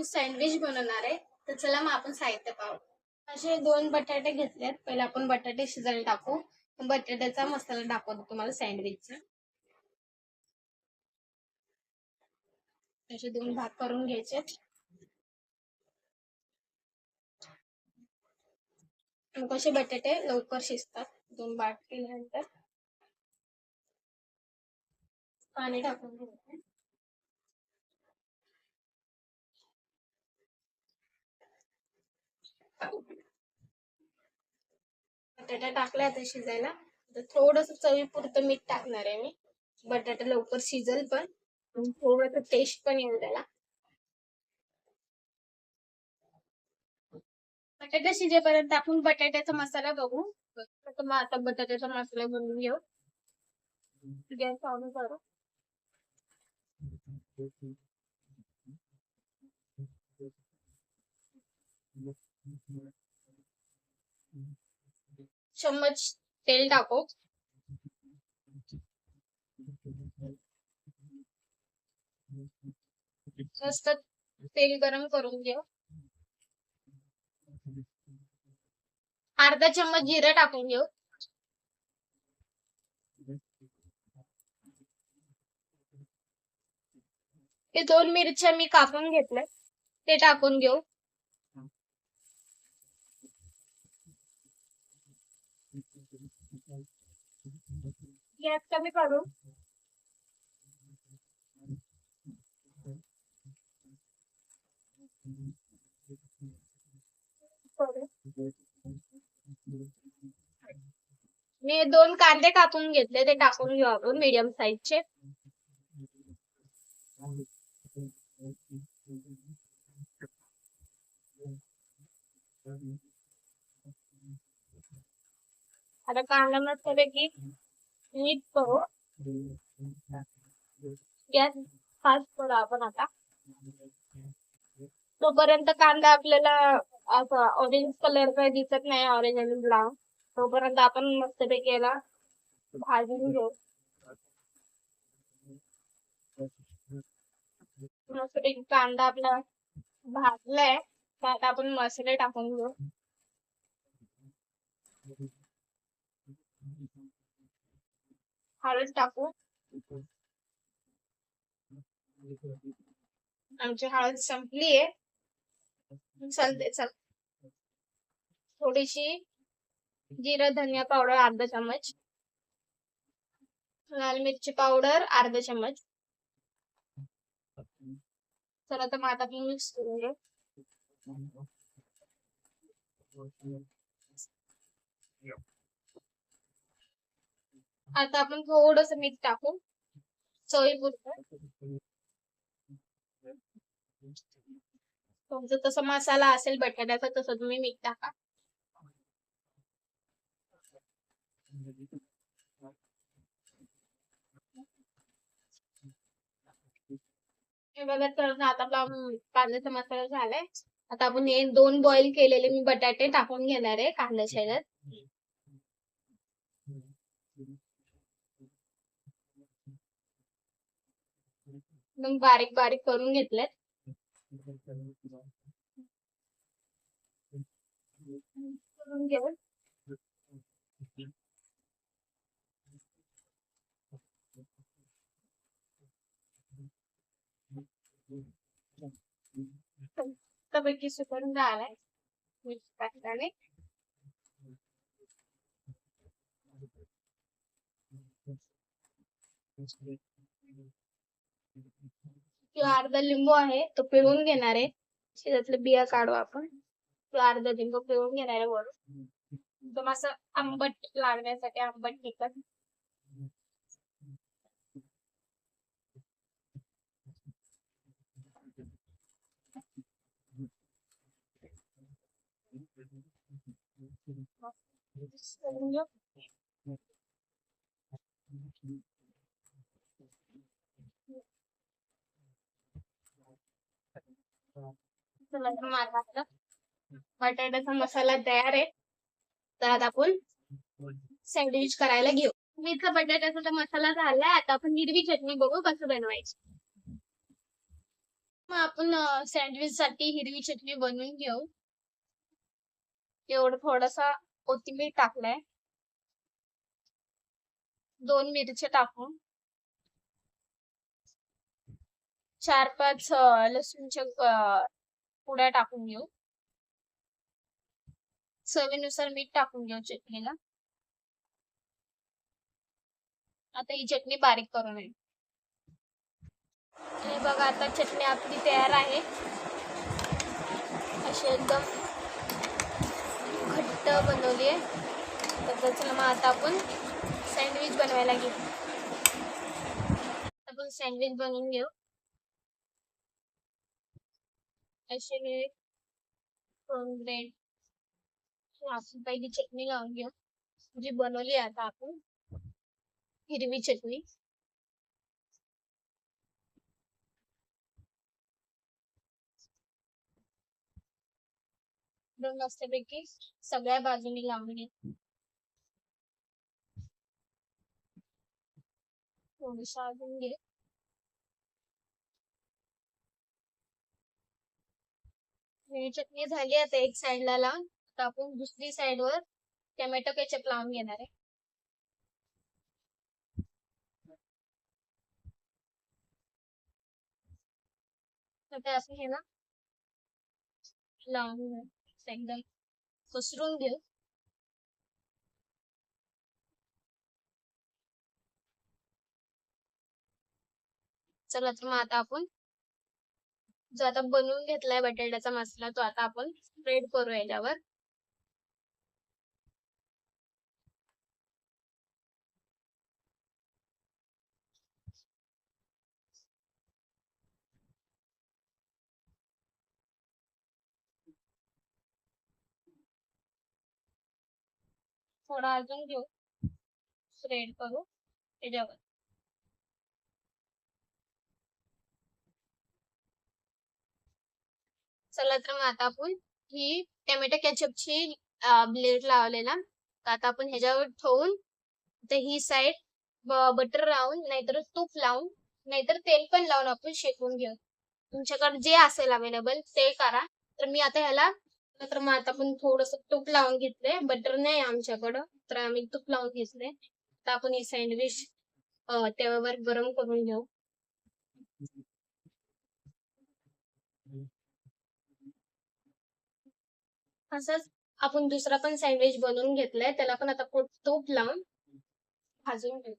आपण सँडविच बनवणार आहे तर चला मग आपण साहित्य पाहू. असे दोन बटाटे घेतलेत. पहिले आपण बटाटे शिजायला टाकू. बटाट्याचा मसाला दाखवतो तुम्हाला सँडविचचा असे दोन भाग करून घ्यायचे. मग कसे बटाटे लवकर शिजतात दोन भाग केल्यानंतर. पाणी टाकून घ्यायचं. बटाटा टाकला आता शिजायला. तर थोडस चवीपुरतं मीठ टाकणार आहे मी. बटाटा लवकर शिजेल पण. थोडस टेस्ट पण येईल त्याला. बटाटा शिजेपर्यंत आपण बटाट्याचा मसाला बघू. मग आता बटाट्याचा मसाला बनवून घेऊ. गॅस ऑन करू. चम्मच तेल टाकू. मस्त तेल गरम करून घेऊ अर्धा चम्मच जिरं टाकून घेऊ. हे दोन मिरच्या मी कापून घेतल्या ते टाकून घेऊ. गॅस कमी करू मी दोन कांदे कापून घेतले ते टाकून घेऊ आपण मीडियम साईजचे आता कांदा मस्तपैकी मीठ करू. गॅस फास्ट करू आपण आता. तोपर्यंत कांदा आपल्याला असा ऑरेंज कलर काही दिसत नाही ऑरेंज आणि ब्राऊन तोपर्यंत आपण मस्तपैकी याला भाजून घेऊ. मस्तपैकी कांदा आपला भाजलाय. त्यात आपण मसाले टाकून घेऊ. हळद टाकू. आमची हळद संपली आहे चालते चल थोडीशी जिरा धनिया पावडर अर्धा चमच लाल मिरची पावडर अर्धा चमच चला तर मग आता आपण मिक्स करून घेऊ आता आपण थोडस मीठ टाकू. चवीपुरतं तुमचा तसा मसाला असेल बटाट्याचा तसं तुम्ही मीठ टाका. हे बघा तर आता आपला कांद्याचा मसाला झालाय. आता आपण हे दोन बॉईल केलेले मी बटाटे टाकून घेणार आहे कांद्याच्या एकदम बारीक बारीक करून घेतलेत. करून घेऊ पैकी सुकून झालाय. टाकल्याने किंवा अर्धा लिंबू आहे तो पिळून घेणार आहे. शेतातले बिया काढू आपण. किंवा अर्धा लिंबू पिळून घेणार आहे वरून. तो असं आंबट लागण्यासाठी आंबट तिखट करून घेऊ. चला तर माझा आता बटाट्याचा मसाला तयार आहे. तर आता आपण सँडविच करायला घेऊ. मी तर बटाट्याचा तर मसाला झालाय. आता आपण हिरवी चटणी बघू कसं बनवायची. मग आपण सँडविच साठी हिरवी चटणी बनवून घेऊ. एवढं थोडासा कोथिंबीर टाकलाय. दोन मिरच्या टाकू चार पाच लसूणच्या पुड्या टाकून घेऊ. चवीनुसार मीठ टाकून घेऊ चटणीला आता ही चटणी बारीक करून आहे हे बघा आता चटणी आपली तयार आहे. अशी एकदम घट्ट बनवली आहे. तर चला मग आता आपण सँडविच बनवायला घेऊ. आपण सँडविच बनवून घेऊ. असे हे ब्रेड आपण पहिली चटणी लावून घेऊ. जी बनवली आहे आता आपण. हिरवी चटणी. एकदम मस्तपैकी सगळ्या बाजूनी लावून घे. थोडस अजून घे. चटणी झाली आता एक साइडला लावून. आता आपण दुसरी साइड वर टोमॅटो केचप लावून घेणार आहे. आता असं हे ना लावून घेऊ. एकदम पसरून घेऊ. चला तर मग आता आपण जो आता बनवून घेतलाय बटाट्याचा मसाला तो आता आपण स्प्रेड करू याच्यावर. थोडा अजून घेऊ स्प्रेड करू त्याच्यावर चला तर मग आता आपण ही टोमॅटो केचपची ब्लेड लावलेला. आता आपण ह्याच्यावर ठेवून तर ही साईड बटर लावून नाहीतर तूप लावून नाहीतर तेल पण लावून आपण शेकून घेऊ. तुमच्याकडे जे असेल अवेलेबल ते करा. तर मी आता ह्याला तर मग आता आपण थोडस तूप लावून घेतलंय. बटर नाही आमच्याकडं तर आम्ही तूप लावून घेतलंय. तर आपण ही सँडविच तेव्हावर गरम करून घेऊ. असंच आपण दुसरा पण सँडविच बनवून घेतलाय. त्याला पण आता तूप लावून भाजून घेऊ.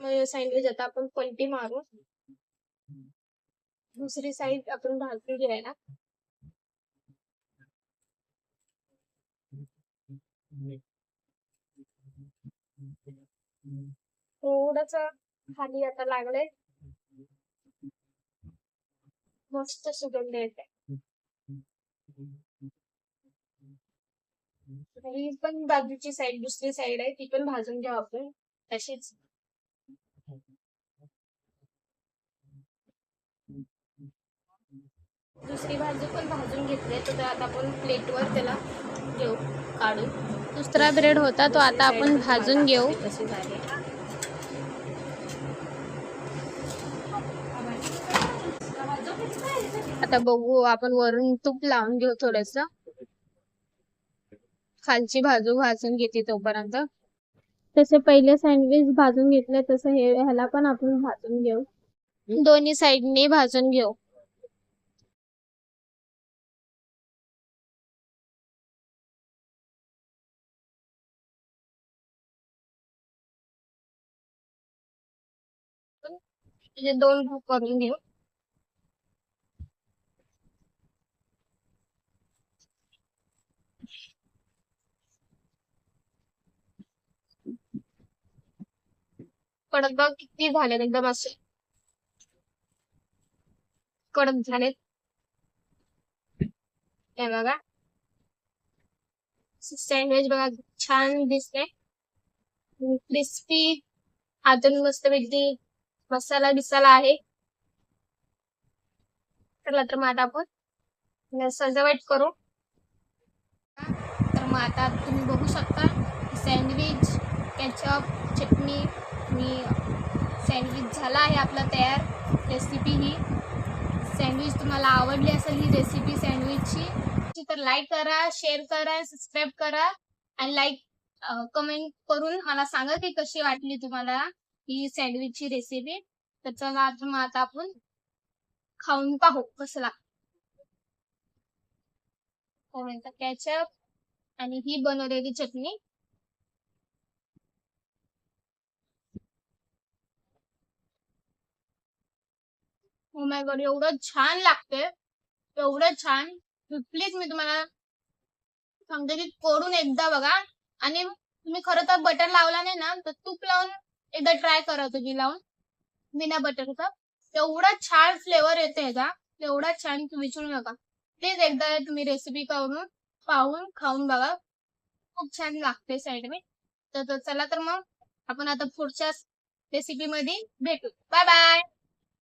मग सँडविच आता आपण पलटी मारू. दुसरी साईड आपण भाजून घ्यायला. थोडस खाली आता लागलंय. मस्त सुगंध येते ही पण बाजूची साईड दुसरी साईड आहे ती पण भाजून घेऊ आपण. तशीच. दुसरी भाजी पण भाजून घेतली तर आता आपण प्लेटवर त्याला घेऊ काढून. दुसरा ब्रेड होता तो आता आपण भाजून घेऊ. कशी झाली. आता बघू आपण वरून तूप लावून घेऊ थोडस. खालची बाजू भाजून घेते तोपर्यंत. तसे पहिले सँडविच भाजून घेतले तसं हे ह्याला पण आपण भाजून घेऊ. दोन्ही साईडने भाजून घेऊ. म्हणजे दोन करून घेऊ. कडक बघ किती झाले एकदम असे. कडक झाले हे बघा. सँडविच बघा छान दिसते क्रिस्पी आतून मस्त वेगळी मसाला बिसाला आहे. चला तर मग आता आपण सजावट करू. तर मग आता तुम्ही बघू शकता सँडविच केचप चटणी. मी सँडविच झाला आहे आपला तयार रेसिपी ही. सँडविच तुम्हाला आवडली असेल ही रेसिपी सँडविचची तर लाईक करा शेअर करा सबस्क्राईब करा आणि लाईक कमेंट करून मला सांगा की कशी वाटली तुम्हाला ही सँडविचची रेसिपी तर चला आता मग आता आपण खाऊन पाहू कसं लागतं कॅचअप आणि ही बनवलेली चटणी. ओ माय गॉड एवढं छान लागते एवढं छान. प्लीज मी तुम्हाला सांगते की करून एकदा बघा. आणि तुम्ही खरं तर बटर लावला नाही ना तर तूप लावून एकदा ट्राय करा तुझी लावून. बिना बटरचा एवढा छान फ्लेवर येते ह्याचा एवढा छान विचारू नका. प्लीज एकदा तुम्ही रेसिपी करून पाहून खाऊन बघा. खूप छान लागते साईडने तर तर चला तर मग आपण आता पुढच्या रेसिपी मध्ये भेटू. Bye bye